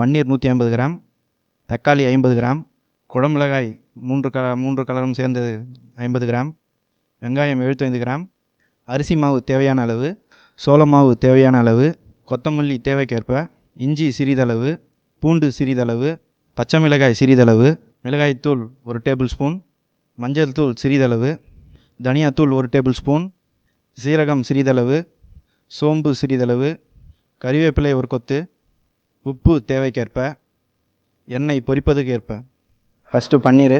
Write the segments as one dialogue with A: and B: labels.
A: பன்னீர் நூற்றி ஐம்பது கிராம் தக்காளி ஐம்பது கிராம் குடமிளகாய் மூன்று க மூன்று கலரும் சேர்ந்தது ஐம்பது கிராம் வெங்காயம் எழுபத்தைந்து கிராம் அரிசி மாவு தேவையான அளவு சோள மாவு தேவையான அளவு கொத்தமல்லி தேவைக்கேற்ப இஞ்சி சிறிதளவு பூண்டு சிறிதளவு பச்சை மிளகாய் சிறிதளவு மிளகாய்த்தூள் ஒரு டேபிள் ஸ்பூன் மஞ்சள் தூள் சிறிதளவு தனியாத்தூள் ஒரு டேபிள் ஸ்பூன் சீரகம் சிறிதளவு சோம்பு சிறிதளவு கறிவேப்பிலை ஒரு கொத்து உப்பு தேவைக்கேற்ப எண்ணெய் பொரிப்பதுக்கு ஏற்ப ஃபஸ்ட்டு பன்னீர்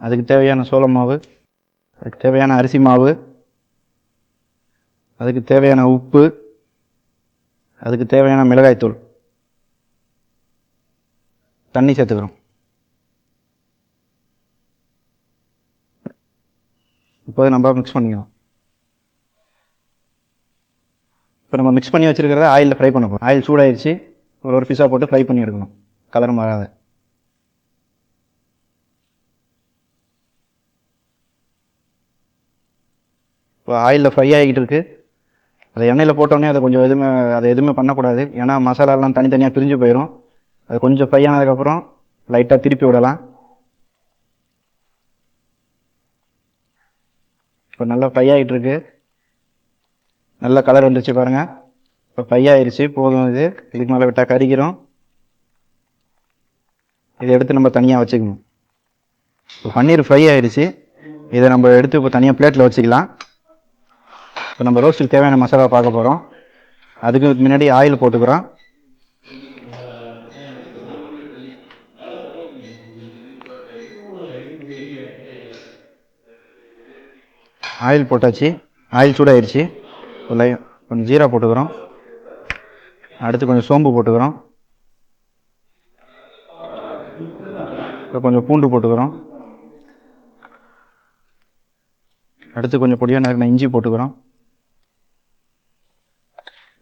A: அதுக்கு தேவையான சோள மாவு அதுக்கு தேவையான அரிசி மாவு அதுக்கு தேவையான உப்பு அதுக்கு தேவையான மிளகாய்த்தூள் தண்ணி சேர்த்துக்கிறோம். இப்போது நம்ம மிக்ஸ் பண்ணிக்கலாம். இப்போ நம்ம மிக்ஸ் பண்ணி வச்சுருக்கிறத ஆயிலில் ஃப்ரை பண்ண போகிறோம் ஆயில் சூடாயிருச்சு. ஒரு ஒரு பீஸாக போட்டு ஃப்ரை பண்ணி எடுக்கணும் கலர் மாறாத. இப்போ ஆயிலில் ஃப்ரை ஆகிக்கிட்டு இருக்குது அதை எண்ணெயில் போட்டோடனே அதை கொஞ்சம் எதுவுமே அதை எதுவுமே பண்ணக்கூடாது. ஏன்னா மசாலாலாம் தனித்தனியாக பிரிஞ்சு போயிடும் அது கொஞ்சம் ஃப்ரை ஆனதுக்கப்புறம் லைட்டாக திருப்பி விடலாம். இப்போ நல்லா ஃப்ரை ஆகிட்டு இருக்கு. நல்ல கலர் வந்துருச்சு பாருங்கள் இப்போ ஃப்ரை ஆயிடுச்சு போதும் இது. இதுக்கு மேலே விட்டால் கறிக்கிறோம் இதை எடுத்து நம்ம தனியாக வச்சுக்கணும். இப்போ பன்னீர் ஃப்ரை ஆயிடுச்சு இதை நம்ம எடுத்து இப்போ தனியாக பிளேட்டில் வச்சுக்கலாம். இப்போ நம்ம ரோஸ்ட்டுக்கு தேவையான மசாலா பார்க்க போகிறோம் அதுக்கு முன்னாடி ஆயில் போட்டுக்கிறோம். ஆயில் போட்டாச்சு. ஆயில் சூடாயிடுச்சு ஒரு லை கொஞ்சம் ஜீரா போட்டுக்கிறோம். அடுத்து கொஞ்சம் சோம்பு போட்டுக்கிறோம். இப்போ கொஞ்சம் பூண்டு போட்டுக்கிறோம். அடுத்து கொஞ்சம் பொடியாக நறுக்கின இஞ்சி போட்டுக்கிறோம்.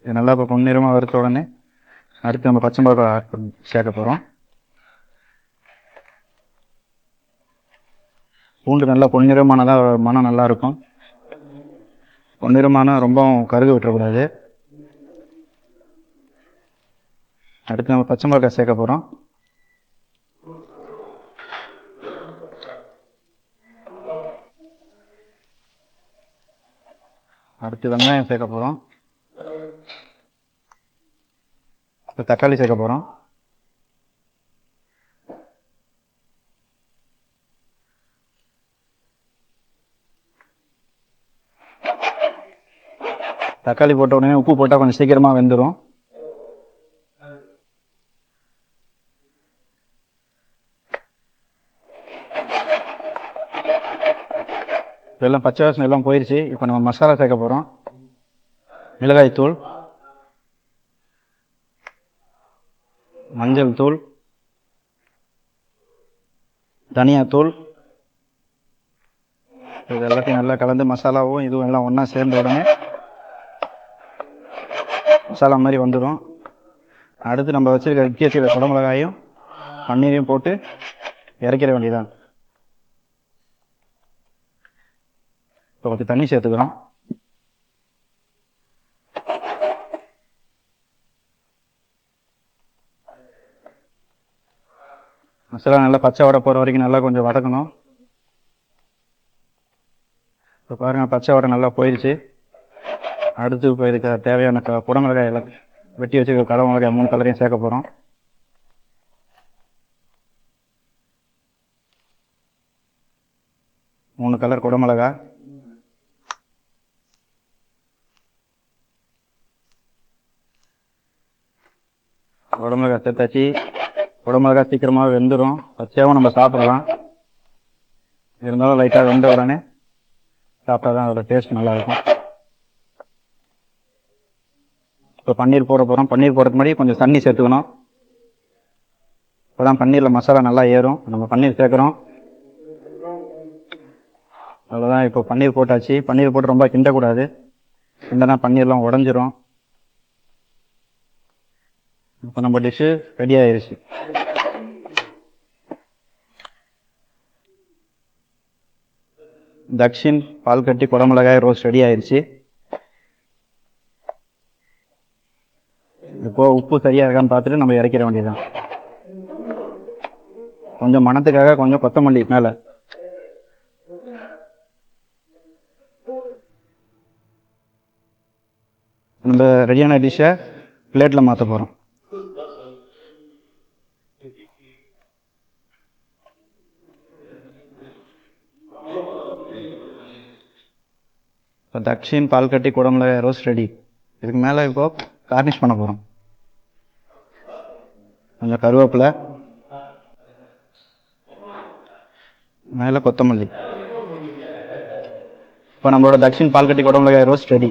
A: இது நல்லா இப்போ பொன்னிறமாக வறுத்த உடனே அடுத்து நம்ம பச்சை மிளகா சேர்க்க போகிறோம் பூண்டு நல்லா பொன்னிறமானதாக மனம் நல்லாயிருக்கும் பொன்னிறமான ரொம்பவும் கருக விட்டுறக்கூடாது அடுத்து நம்ம பச்சை மிளகாய் சேர்க்க போகிறோம் அடுத்து வெங்காயம் சேர்க்க போகிறோம் இப்போ தக்காளி சேர்க்க போகிறோம் தக்காளி போட்ட உடனே உப்பு போட்டால் கொஞ்சம் சீக்கிரமாக வெந்துடும் எல்லாம் பச்சை வாசனை எல்லாம் போயிடுச்சு இப்போ நம்ம மசாலா சேர்க்க போகிறோம் மிளகாய் தூள். மஞ்சள் தூள். தனியாத்தூள் இது எல்லாத்தையும் நல்லா கலந்து மசாலாவும் இதுவும் எல்லாம் ஒன்றா சேர்ந்த உடனே மசாலா மாதிரி வந்துடும் அடுத்து நம்ம வச்சுருக்க இட்லி குடமிளகாயும் பன்னீரையும் போட்டு இறக்கிற வேண்டியதான் இப்போ கொஞ்சம் தண்ணி சேர்த்துக்கிறோம் மசாலா நல்லா பச்சை வடை போகிற வரைக்கும் நல்லா கொஞ்சம் வதக்கணும். இப்போ பாருங்கள் பச்சை வடை நல்லா போயிடுச்சு அடுத்து இப்போ இதுக்கு தேவையான க குடமிளகாய் எல்லாம் வெட்டி வச்சு கடை மிளகாய் மூணு கலரையும் சேர்க்க போகிறோம் மூணு கலர் குடமிளகா உடம்புகா சேர்த்தாச்சு உடம்புலகா சீக்கிரமாக வெந்துடும் பச்சையாகவும் நம்ம சாப்பிடலாம். இருந்தாலும் லைட்டாக வெந்த உடனே சாப்பிட்டா தான் அதோட டேஸ்ட் நல்லாயிருக்கும். இப்போ பன்னீர் போட போகிறோம் பன்னீர் போடுறதுக்கு முன்னாடி கொஞ்சம் தண்ணி சேர்த்துக்கணும். இப்போ தான் பன்னீரில் மசாலா நல்லா ஏறும். நம்ம பன்னீர் சேர்க்குறோம். அவ்வளோதான் இப்போ பன்னீர் போட்டாச்சு. பன்னீர் போட்டு ரொம்ப கிண்டக்கூடாது. கிண்டனா பன்னீர்லாம் உடஞ்சிரும். இப்போ நம்ம டிஷ்ஷு ரெடி ஆயிடுச்சு தக்ஷின் பால் கட்டி குடமிளகாய் ரோஸ் ரெடி ஆயிடுச்சு இப்போ உப்பு சரியாக இருக்கான்னு பார்த்துட்டு நம்ம இறக்கிற வேண்டியதுதான். கொஞ்சம் மணத்துக்காக கொஞ்சம் கொத்தமல்லி மேலே. நம்ம ரெடியான டிஷ்ஷை பிளேட்டில் மாற்ற போகிறோம் இப்போ தக்ஷின் பால் கட்டி குடம்ல ரோஸ் ரெடி. இதுக்கு மேலே இப்போ கார்னிஷ் பண்ண போகிறோம் கொஞ்சம் கருவேப்பிலை. மேலே கொத்தமல்லி. இப்போ நம்மளோட தக்ஷின் பால் கட்டி குடமிளகாய் ரோஸ் ரெடி.